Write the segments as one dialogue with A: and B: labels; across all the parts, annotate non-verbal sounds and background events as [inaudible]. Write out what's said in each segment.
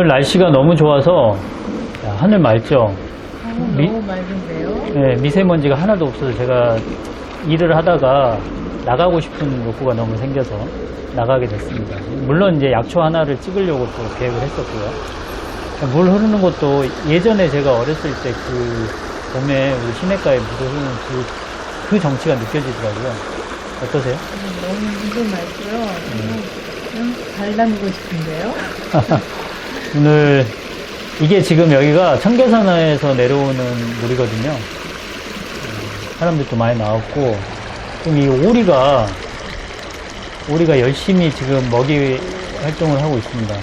A: 오늘 날씨가 너무 좋아서 야, 하늘 맑죠? 미-
B: 너무 맑은데요?
A: 네, 미세먼지가 하나도 없어서 제가 일을 하다가 나가고 싶은 욕구가 너무 생겨서 나가게 됐습니다. 물론 이제 약초 하나를 찍으려고 또 계획을 했었고요. 물 흐르는 것도 예전에 제가 어렸을 때 그 봄에 우리 시내가에 물을 흐르는 그, 그 정치가 느껴지더라고요. 어떠세요?
B: 너무 물도 맑고요. 그냥 잘 다니고 싶은데요? [laughs]
A: 오늘 이게 지금 여기가 청계산에서 내려오는 물이거든요. 음, 사람들도 많이 나왔고 좀이 오리가 오리가 열심히 지금 먹이 활동을 하고 있습니다.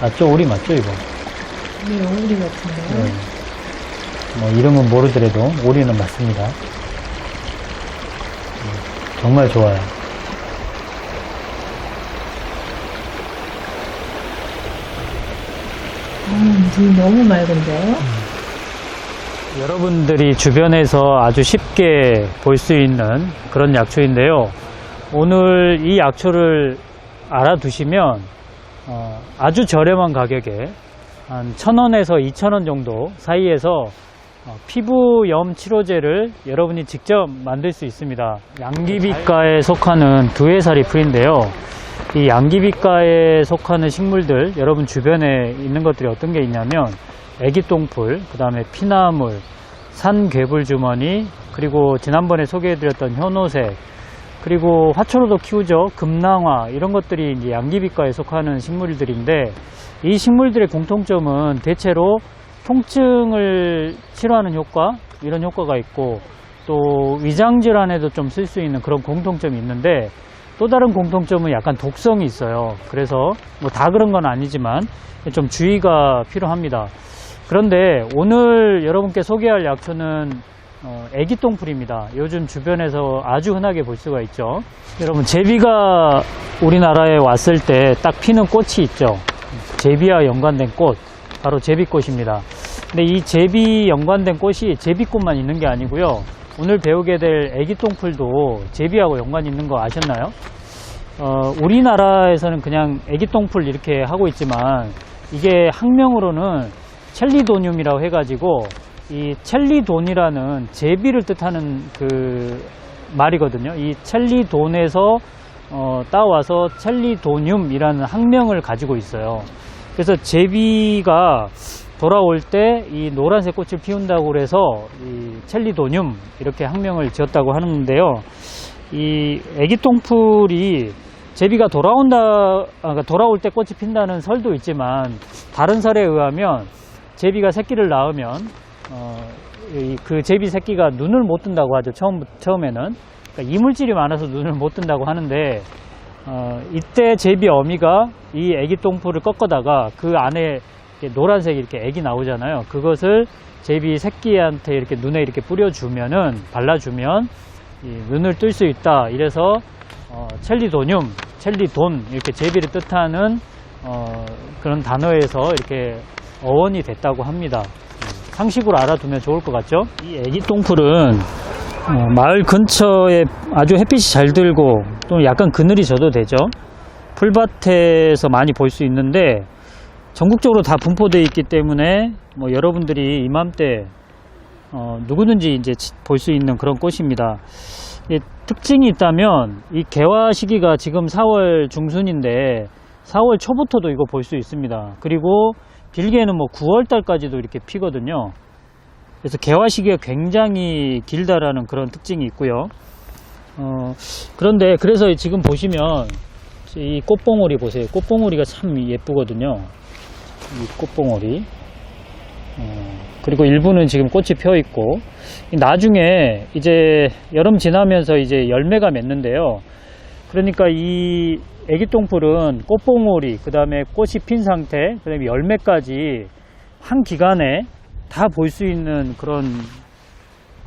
A: 맞죠? 오리 맞죠 이거?
B: 네, 오리 같은데요?
A: 네. 뭐 이름은 모르더라도 오리는 맞습니다. 음, 정말 좋아요.
B: 음, 물 너무 맑은데요?
A: 여러분들이 주변에서 아주 쉽게 볼 수 있는 그런 약초인데요. 오늘 이 약초를 알아두시면 어, 아주 저렴한 가격에 한 1000원에서 2000원 정도 사이에서 어, 피부염 치료제를 여러분이 직접 만들 수 있습니다. 양귀비과에 속하는 두해살이 풀인데요. 이 양귀비과에 속하는 식물들 여러분 주변에 있는 것들이 어떤 게 있냐면 애기똥풀, 그 다음에 피나물, 산괴불 주머니, 그리고 지난번에 소개해드렸던 현오색, 그리고 화초로도 키우죠. 금낭화 이런 것들이 이제 양귀비과에 속하는 식물들인데 이 식물들의 공통점은 대체로 통증을 치료하는 효과 이런 효과가 있고 또 위장 질환에도 좀 쓸 수 있는 그런 공통점이 있는데 또 다른 공통점은 약간 독성이 있어요. 그래서 뭐 다 그런 건 아니지만 좀 주의가 필요합니다. 그런데 오늘 여러분께 소개할 약초는 어, 애기똥풀입니다. 요즘 주변에서 아주 흔하게 볼 수가 있죠. 여러분 제비가 우리나라에 왔을 때 딱 피는 꽃이 있죠. 제비와 연관된 꽃, 바로 제비꽃입니다. 근데 이 제비 연관된 꽃이 제비꽃만 있는 게 아니고요. 오늘 배우게 될 애기똥풀도 제비하고 연관 있는 거 아셨나요? 어, 우리나라에서는 그냥 애기똥풀 이렇게 하고 있지만 이게 학명으로는 첼리도늄이라고 해가지고 이 첼리돈이라는 제비를 뜻하는 그 말이거든요. 이 첼리돈에서 어, 따와서 첼리도늄이라는 학명을 가지고 있어요. 그래서 제비가 돌아올 때 이 노란색 꽃을 피운다고 그래서 이 첼리도늄 이렇게 학명을 지었다고 하는데요. 이 애기 똥풀이 제비가 돌아온다, 아, 그러니까 돌아올 때 꽃이 핀다는 설도 있지만 다른 설에 의하면 제비가 새끼를 낳으면 어, 이- 그 제비 새끼가 눈을 못 뜬다고 하죠. 처음 처음에는 그러니까 이물질이 많아서 눈을 못 뜬다고 하는데 어, 이때 제비 어미가 이 애기 똥풀을 꺾어다가 그 안에 노란색 이렇게 애기 나오잖아요. 그것을 제비 새끼한테 이렇게 눈에 이렇게 뿌려주면은 발라주면 이 눈을 뜰 수 있다. 이래서 어, 첼리도늄, 첼리돈 이렇게 제비를 뜻하는 어, 그런 단어에서 이렇게 어원이 됐다고 합니다. 음, 상식으로 알아두면 좋을 것 같죠? 이 애기 똥풀은 어, 마을 근처에 아주 햇빛이 잘 들고 또 약간 그늘이 져도 되죠. 풀밭에서 많이 볼 수 있는데 전국적으로 다 분포되어 있기 때문에 뭐 여러분들이 이맘때 어, 누구든지 이제 볼 수 있는 그런 꽃입니다. 이 특징이 있다면 이 개화 시기가 지금 4월 중순인데 4월 초부터도 이거 볼 수 있습니다. 그리고 길게는 뭐 9월 달까지도 이렇게 피거든요. 그래서 개화 시기가 굉장히 길다라는 그런 특징이 있고요. 어, 그런데 그래서 지금 보시면 이 꽃봉오리 보세요. 꽃봉오리가 참 예쁘거든요. 이 꽃봉오리. 어, 그리고 일부는 지금 꽃이 펴 있고 나중에 이제 여름 지나면서 이제 열매가 맺는데요. 그러니까 이 애기똥풀은 꽃봉오리, 그 다음에 꽃이 핀 상태, 그 다음에 열매까지 한 기간에 다 볼 수 있는 그런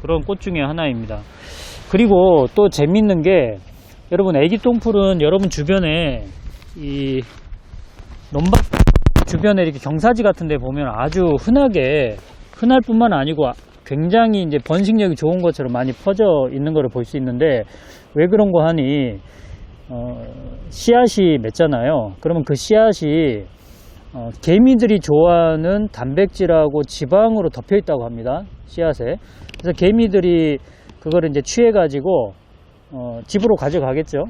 A: 그런 꽃 중에 하나입니다. 그리고 또 재밌는 게 여러분 애기똥풀은 여러분 주변에 이 논밭 주변에 이렇게 경사지 같은 데 보면 아주 흔하게 흔할 뿐만 아니고 굉장히 이제 번식력이 좋은 것처럼 많이 퍼져 있는 것을 볼 수 있는데 왜 그런 거 하니 어, 씨앗이 맺잖아요. 그러면 그 씨앗이 어, 개미들이 좋아하는 단백질하고 지방으로 덮여 있다고 합니다. 씨앗에. 그래서 개미들이 그거를 이제 취해 가지고 어, 집으로 가져가겠죠.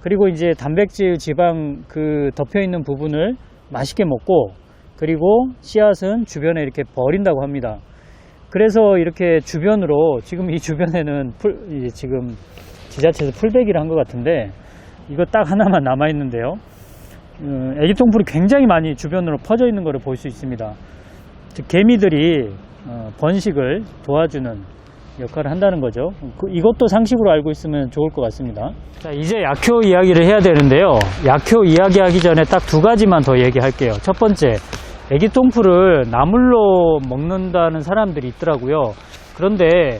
A: 그리고 이제 단백질, 지방 그 덮여 있는 부분을 맛있게 먹고 그리고 씨앗은 주변에 이렇게 버린다고 합니다. 그래서 이렇게 주변으로 지금 이 주변에는 풀, 지금 지자체에서 풀베기를 한 것 같은데 이거 딱 하나만 남아 있는데요. 음, 애기 똥풀이 굉장히 많이 주변으로 퍼져 있는 것을 볼 수 있습니다. 즉 개미들이 어, 번식을 도와주는 역할을 한다는 거죠. 그- 이것도 상식으로 알고 있으면 좋을 것 같습니다. 자, 이제 약효 이야기를 해야 되는데요. 약효 이야기하기 전에 딱 두 가지만 더 얘기할게요. 첫 번째, 애기 똥풀을 나물로 먹는다는 사람들이 있더라고요. 그런데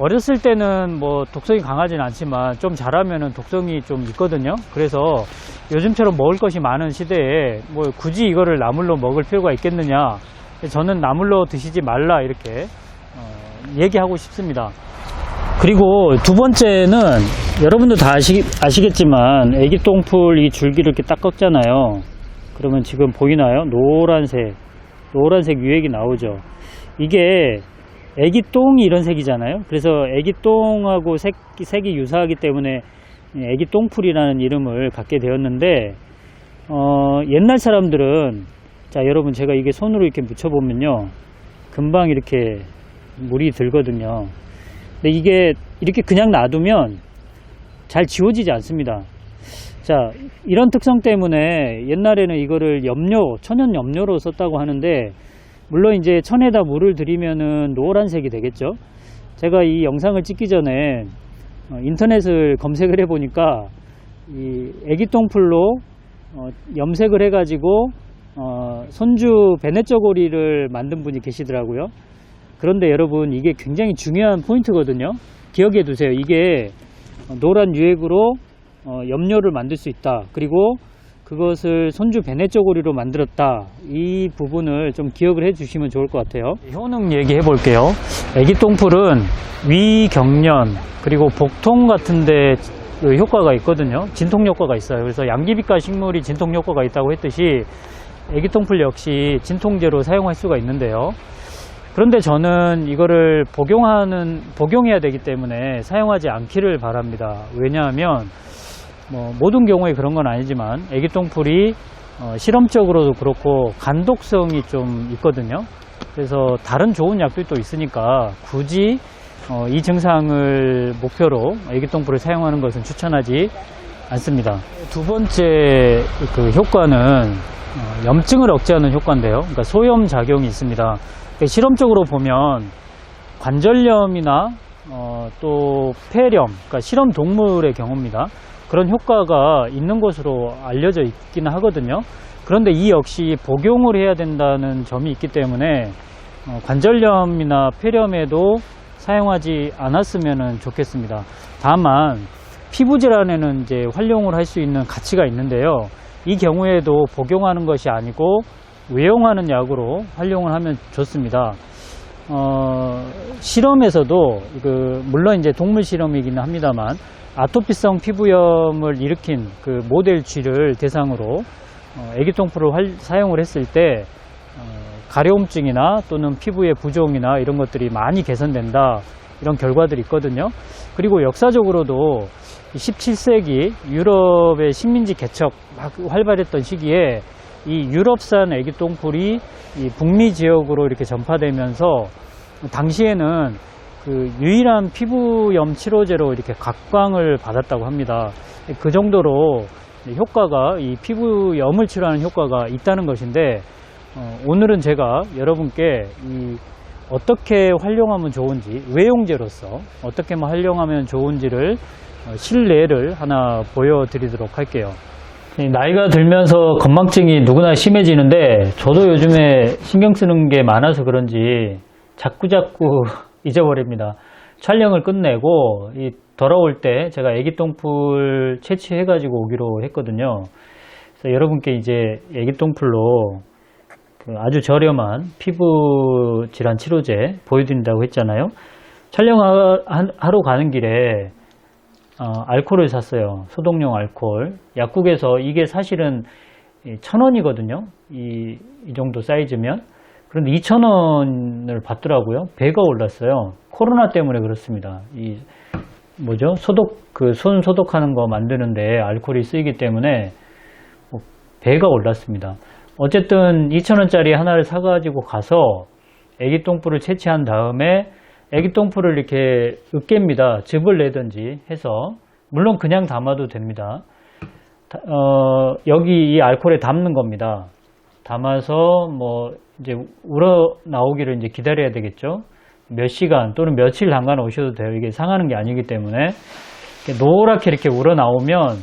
A: 어렸을 때는 뭐 독성이 강하진 않지만 좀 자라면은 독성이 좀 있거든요. 그래서 요즘처럼 먹을 것이 많은 시대에 뭐 굳이 이거를 나물로 먹을 필요가 있겠느냐. 저는 나물로 드시지 말라 이렇게 어, 얘기하고 싶습니다. 그리고 두 번째는 여러분도 다 아시, 아시겠지만 애기 똥풀 이 줄기를 이렇게 딱 꺾잖아요. 그러면 지금 보이나요? 노란색, 노란색 유액이 나오죠. 이게 애기 똥이 이런 색이잖아요. 그래서 애기 똥하고 색, 색이 유사하기 때문에 애기 똥풀이라는 이름을 갖게 되었는데, 어, 옛날 사람들은, 자, 여러분 제가 이게 손으로 이렇게 묻혀보면요. 금방 이렇게 물이 들거든요. 근데 이게 이렇게 그냥 놔두면 잘 지워지지 않습니다. 자, 이런 특성 때문에 옛날에는 이거를 염료, 천연 염료로 썼다고 하는데, 물론 이제 천에다 물을 들이면은 노란색이 되겠죠. 제가 이 영상을 찍기 전에 어, 인터넷을 검색을 해 보니까 이 애기 똥풀로 어, 염색을 해가지고 어, 손주 베네쩌고리를 만든 분이 계시더라고요. 그런데 여러분 이게 굉장히 중요한 포인트거든요. 기억해 두세요. 이게 노란 유액으로 어, 염료를 만들 수 있다. 그리고 그것을 손주 베네쩌고리로 만들었다. 이 부분을 좀 기억을 해 주시면 좋을 것 같아요. 효능 얘기해 볼게요. 애기 똥풀은 위경련 그리고 복통 같은데 그 효과가 있거든요. 진통 효과가 있어요. 그래서 양귀비과 식물이 진통 효과가 있다고 했듯이 애기 똥풀 역시 진통제로 사용할 수가 있는데요. 그런데 저는 이거를 복용하는 복용해야 되기 때문에 사용하지 않기를 바랍니다. 왜냐하면 뭐 모든 경우에 그런 건 아니지만 애기 똥풀이 어, 실험적으로도 그렇고 간독성이 좀 있거든요. 그래서 다른 좋은 약들도 있으니까 굳이 어, 이 증상을 목표로 애기 똥풀을 사용하는 것은 추천하지 않습니다. 두 번째 그 효과는 어, 염증을 억제하는 효과인데요. 그러니까 소염 작용이 있습니다. 실험적으로 보면 관절염이나 어, 또 폐렴, 그러니까 실험 동물의 경우입니다. 그런 효과가 있는 것으로 알려져 있기는 하거든요. 그런데 이 역시 복용을 해야 된다는 점이 있기 때문에 어, 관절염이나 폐렴에도 사용하지 않았으면 좋겠습니다. 다만 피부 질환에는 이제 활용을 할 수 있는 가치가 있는데요. 이 경우에도 복용하는 것이 아니고 외용하는 약으로 활용을 하면 좋습니다. 어, 실험에서도 그 물론 이제 동물 실험이기는 합니다만 아토피성 피부염을 일으킨 그 모델 쥐를 대상으로 어, 애기똥풀을 활- 사용을 했을 때 어, 가려움증이나 또는 피부의 부종이나 이런 것들이 많이 개선된다 이런 결과들이 있거든요. 그리고 역사적으로도 17세기 유럽의 식민지 개척 막 활발했던 시기에 이 유럽산 애기 똥풀이 이 북미 지역으로 이렇게 전파되면서 당시에는 그 유일한 피부염 치료제로 이렇게 각광을 받았다고 합니다. 그 정도로 효과가 이 피부염을 치료하는 효과가 있다는 것인데 어, 오늘은 제가 여러분께 이 어떻게 활용하면 좋은지 외용제로서 어떻게 활용하면 좋은지를 어, 실례를 하나 보여드리도록 할게요. 이 나이가 들면서 건망증이 누구나 심해지는데 저도 요즘에 신경 쓰는 게 많아서 그런지 자꾸자꾸 [laughs] 잊어버립니다. 촬영을 끝내고 이 돌아올 때 제가 애기 똥풀 채취해 가지고 오기로 했거든요. 그래서 여러분께 이제 애기 똥풀로 그 아주 저렴한 피부 질환 치료제 보여드린다고 했잖아요. 촬영하러 가는 길에 어, 알코올을 샀어요. 소독용 알코올. 약국에서 이게 사실은 천 원이거든요. 이, 이 정도 사이즈면. 그런데 2천 원을 받더라고요. 배가 올랐어요. 코로나 때문에 그렇습니다. 이 뭐죠? 소독 그 손 소독하는 거 만드는데 알코올이 쓰이기 때문에 뭐 배가 올랐습니다. 어쨌든 2천 원짜리 하나를 사가지고 가서 애기 똥풀을 채취한 다음에 애기 똥풀을 이렇게 으깹니다. 즙을 내든지 해서 물론 그냥 담아도 됩니다. 다- 어, 여기 이 알코올에 담는 겁니다. 담아서 뭐 이제 우러 나오기를 이제 기다려야 되겠죠. 몇 시간 또는 며칠 담가 놓으셔도 돼요. 이게 상하는 게 아니기 때문에 노랗게 이렇게 우러 나오면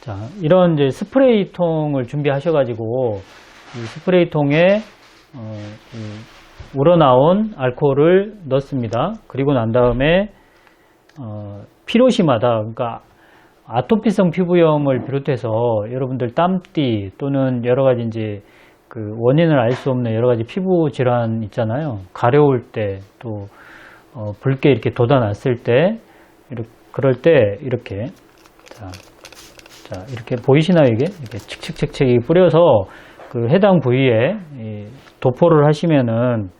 A: 자 이런 이제 스프레이 통을 준비하셔가지고 이 스프레이 통에 어, 이 우러나온 알코올을 넣습니다. 그리고 난 다음에 어, 피로시마다 그러니까 아토피성 피부염을 비롯해서 여러분들 땀띠 또는 여러 가지 이제 그 원인을 알 수 없는 여러 가지 피부 질환 있잖아요. 가려울 때또 어, 붉게 이렇게 돋아났을 때 이렇게 그럴 때 이렇게 자, 자 이렇게 보이시나요 이게 이렇게 칙칙칙칙 뿌려서 그 해당 부위에 이 도포를 하시면은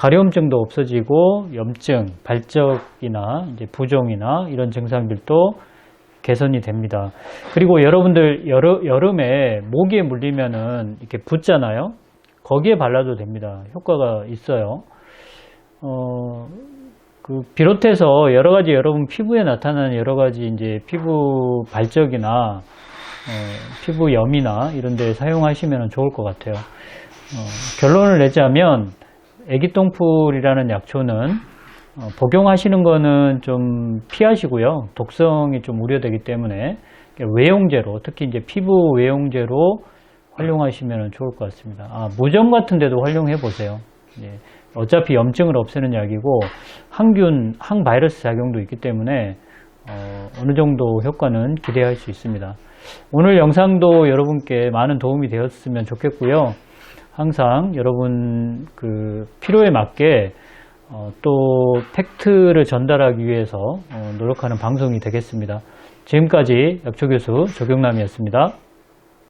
A: 가려움증도 없어지고 염증, 발적이나 이제 부종이나 이런 증상들도 개선이 됩니다. 그리고 여러분들 여름, 여름에 모기에 물리면은 이렇게 붓잖아요. 거기에 발라도 됩니다. 효과가 있어요. 어, 그 비롯해서 여러 가지 여러분 피부에 나타나는 여러 가지 이제 피부 발적이나 어, 피부 염이나 이런 데 사용하시면 좋을 것 같아요. 어, 결론을 내자면 애기똥풀이라는 약초는 어, 복용하시는 거는 좀 피하시고요. 독성이 좀 우려되기 때문에 외용제로 특히 이제 피부 외용제로 활용하시면 좋을 것 같습니다. 아, 무좀 같은 데도 활용해 보세요. 예, 어차피 염증을 없애는 약이고 항균, 항바이러스 작용도 있기 때문에 어, 어느 정도 효과는 기대할 수 있습니다. 오늘 영상도 여러분께 많은 도움이 되었으면 좋겠고요. 항상 여러분 그 필요에 맞게 어, 또 팩트를 전달하기 위해서 어, 노력하는 방송이 되겠습니다. 지금까지 약초교수 조경남이었습니다.